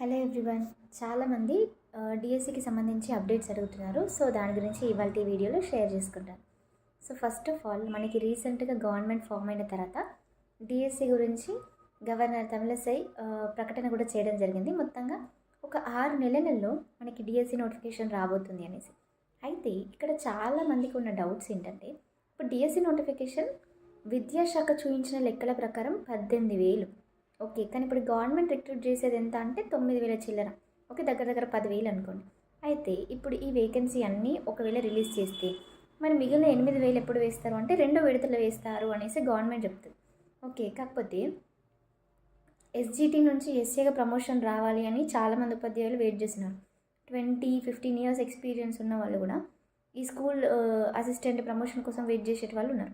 Hello everyone. చాలామంది డిఎస్సికి సంబంధించి అప్డేట్స్ అడుగుతున్నారు. సో దాని గురించి ఇవాళ వీడియోలో షేర్ చేసుకుంటాను. సో ఫస్ట్ ఆఫ్ ఆల్ మనకి రీసెంట్గా గవర్నమెంట్ ఫామ్ అయిన తర్వాత డిఎస్సి గురించి గవర్నర్ తమిళసై ప్రకటన కూడా చేయడం జరిగింది. మొత్తంగా ఒక ఆరు నెలలలో మనకి డిఎస్సి నోటిఫికేషన్ రాబోతుంది అనేసి. అయితే ఇక్కడ చాలామందికి ఉన్న డౌట్స్ ఏంటంటే ఇప్పుడు డిఎస్సి నోటిఫికేషన్ విద్యాశాఖ చూపించిన లెక్కల ప్రకారం పద్దెనిమిది వేలు. ఓకే కానీ ఇప్పుడు గవర్నమెంట్ రిక్రూట్ చేసేది ఎంత అంటే తొమ్మిది వేల చిల్లర. ఓకే దగ్గర దగ్గర పదివేలు అనుకోండి. అయితే ఇప్పుడు ఈ వేకెన్సీ అన్నీ ఒకవేళ రిలీజ్ చేస్తే మరి మిగిలిన ఎనిమిది వేలు ఎప్పుడు వేస్తారు? అంటే రెండో విడతలు వేస్తారు అనేసి గవర్నమెంట్ చెప్తుంది. ఓకే కాకపోతే ఎస్జీటీ నుంచి ఎస్సీగా ప్రమోషన్ రావాలి అని చాలామంది ఉపాధ్యాయులు వెయిట్ చేస్తున్నారు. ట్వంటీ ఫిఫ్టీన్ ఇయర్స్ ఎక్స్పీరియన్స్ ఉన్న వాళ్ళు కూడా ఈ స్కూల్ అసిస్టెంట్ ప్రమోషన్ కోసం వెయిట్ చేసే వాళ్ళు ఉన్నారు.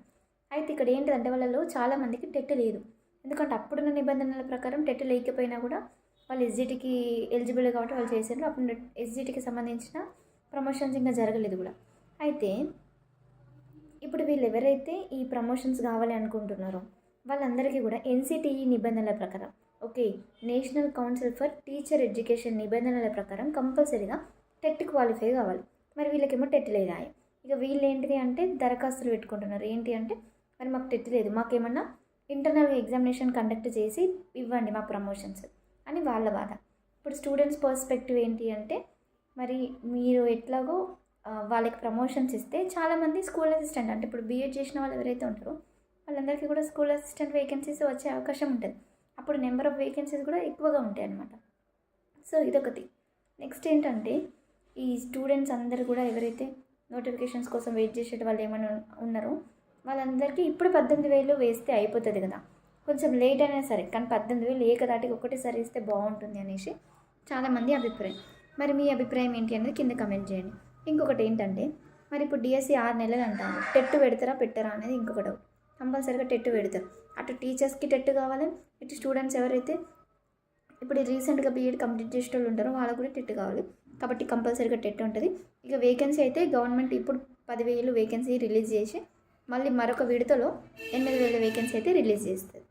అయితే ఇక్కడ ఏంటంటే వాళ్ళలో చాలామందికి టెట్ లేదు. ఎందుకంటే అప్పుడున్న నిబంధనల ప్రకారం టెట్ లేకపోయినా కూడా వాళ్ళు ఎస్జిటికి ఎలిజిబుల్ కాబట్టి వాళ్ళు చేశారు. అప్పుడు ఎస్జిటికి సంబంధించిన ప్రమోషన్స్ ఇంకా జరగలేదు కూడా. అయితే ఇప్పుడు వీళ్ళు ఎవరైతే ఈ ప్రమోషన్స్ కావాలి అనుకుంటున్నారో వాళ్ళందరికీ కూడా ఎన్సిటిఈ నిబంధనల ప్రకారం okay national council for teacher education నిబంధనల ప్రకారం కంపల్సరీగా టెట్ క్వాలిఫై కావాలి. మరి వీళ్ళకేమో టెట్ లేదా? ఇక వీళ్ళు ఏంటిది అంటే దరఖాస్తులు పెట్టుకుంటున్నారు. ఏంటి అంటే మరి మాకు టెట్ లేదు. మాకేమన్నా ఇంటర్నల్ ఎగ్జామినేషన్ కండక్ట్ చేసి ఇవ్వండి మా ప్రమోషన్స్ అని వాళ్ళ బాధ. ఇప్పుడు స్టూడెంట్స్ పర్స్పెక్టివ్ ఏంటి అంటే మరి మీరు ఎట్లాగో వాళ్ళకి ప్రమోషన్స్ ఇస్తే చాలామంది స్కూల్ అసిస్టెంట్ అంటే ఇప్పుడు బీఎడ్ చేసిన వాళ్ళు ఎవరైతే ఉంటారో వాళ్ళందరికీ కూడా స్కూల్ అసిస్టెంట్ వేకెన్సీస్ వచ్చే అవకాశం ఉంటుంది. అప్పుడు నెంబర్ ఆఫ్ వేకెన్సీస్ కూడా ఎక్కువగా ఉంటాయి అన్నమాట. సో ఇదొకటి. నెక్స్ట్ ఏంటంటే ఈ స్టూడెంట్స్ అందరూ కూడా ఎవరైతే నోటిఫికేషన్స్ కోసం వెయిట్ చేసేట వాళ్ళు ఏమైనా ఉన్నారో వాళ్ళందరికీ ఇప్పుడు పద్దెనిమిది వేలు వేస్తే అయిపోతుంది కదా. కొంచెం లేట్ అయినా సరే కానీ పద్దెనిమిది వేలు ఏకదాటికి ఒకటేసారి ఇస్తే బాగుంటుంది అనేసి చాలామంది అభిప్రాయం. మరి మీ అభిప్రాయం ఏంటి అనేది కింద కమెంట్ చేయండి. ఇంకొకటి ఏంటంటే మరి ఇప్పుడు డిఎస్సి ఆరు నెలలు అంటారు. టెట్టు పెడతారా పెట్టరా అనేది ఇంకొక డౌట్ కంపల్సరీగా టెట్టు పెడతారు. అటు టీచర్స్కి టెట్టు కావాలి ఇటు స్టూడెంట్స్ ఎవరైతే ఇప్పుడు రీసెంట్గా బీఎడ్ కంప్లీట్ చేసే వాళ్ళు ఉంటారో వాళ్ళకు కూడా టెట్ కావాలి. కాబట్టి కంపల్సరీగా టెట్ ఉంటుంది. ఇక వేకెన్సీ అయితే గవర్నమెంట్ ఇప్పుడు పదివేలు వేకెన్సీ రిలీజ్ చేసి మళ్ళీ మరొక విడతలో ఎనిమిది వేల వేకెన్సీ అయితే రిలీజ్ చేస్తుంది